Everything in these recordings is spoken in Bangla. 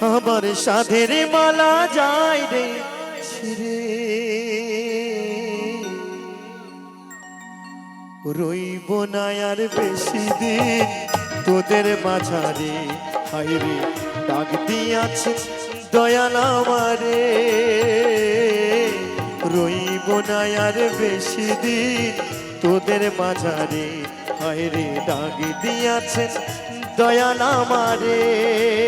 আমার সাধের মালা যায় রে ছিড়ে। রইব না আর বেশি দিন তোদের মাঝারে। হাইরে ডাক দিয়াছে দয়াল আমারে। রইব না আর বেশি দিন তোদের মাঝারে। হাইরে ডাক দিয়াছে দয়াল আমারে।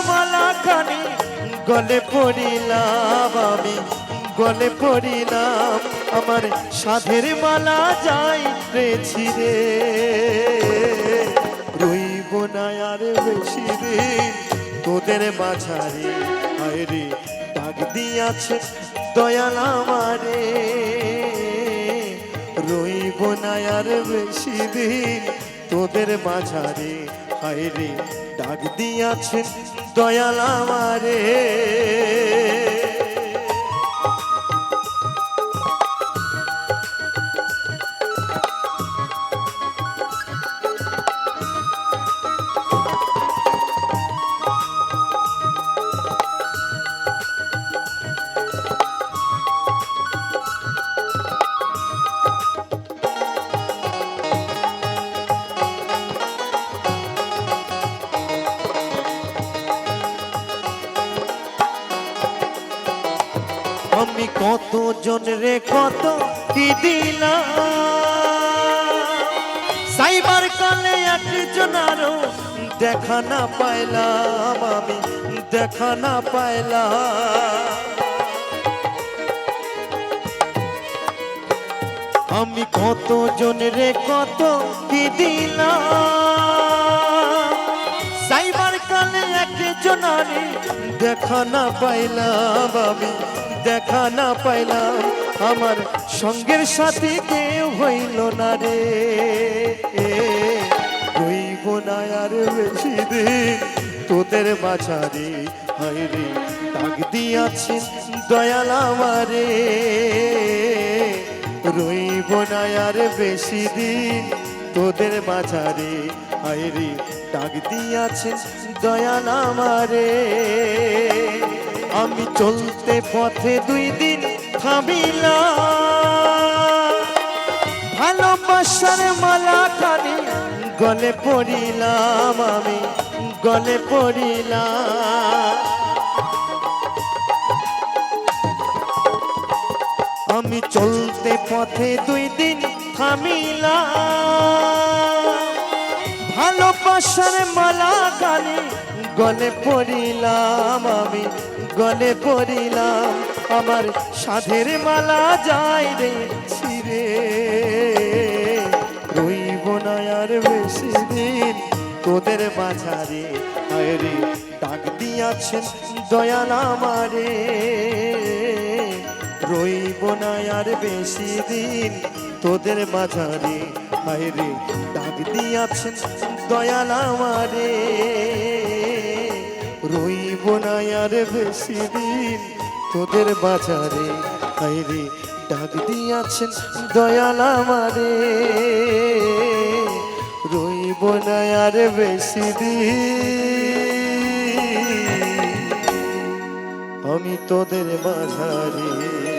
গলে পড়িলাম আমি, গলে পড়িলাম। আমার সাধের মালা যাই রে। রইব না আর বেশি দিন, তোদের মাঝারে আয়রে ডাক দিয়াছে দয়াল আমারে। রইব না আর বেশি দিন, তোদের মাঝারে হায়রে ডাক দিয়াছেন দয়াল আমারে। আমি কত জন রে কত কি দিলাম? সাইবার কালে একজন আরও দেখা না পাইলাম আমি, দেখা না পাইলাম। আমি কত জন রে কত কি দিলাম? একজন দেখা না পাইলাম আমি, দেখা না পাইলাম আমার সঙ্গের সাথে কেউ হইল না রে। রইব না আর বেশি দিন, তোদের মাঝারে হায়রে ডাক দিয়াছেন দয়াল আমারে। রইব না আর বেশি দিন, তোদের মাঝারে হায়রে ডাক দিয়াছেন দয়াল আমারে আমি চলতে পথে দুই দিন থামিলাম। ভালোবাসার মালা খানি গলে পড়িলাম আমি, গলে পড়িলাম। আমি চলতে পথে দুই দিন থামিলাম। ভালোবাসার মালা গানে, গলে পড়িলাম আমি, গলে পড়িলাম। আমার সাধের মালা যায় রে ছিরে রইব না আর বেশি দিন, তোদের মাঝারে। আরে ডাক দিয়াছেন দয়াল আমারে। রইব না আর বেশি দিন, তোদের মাঝারে। হায়রে ডাক দিয়াছেন দয়াল আমারে। রইব না আর বেশি দিন তোদের বাজারে। হায়রে, ডাক দিয়াছেন দয়াল আমারে। না আর বেশি দিন। আমি তোদের মাঝারে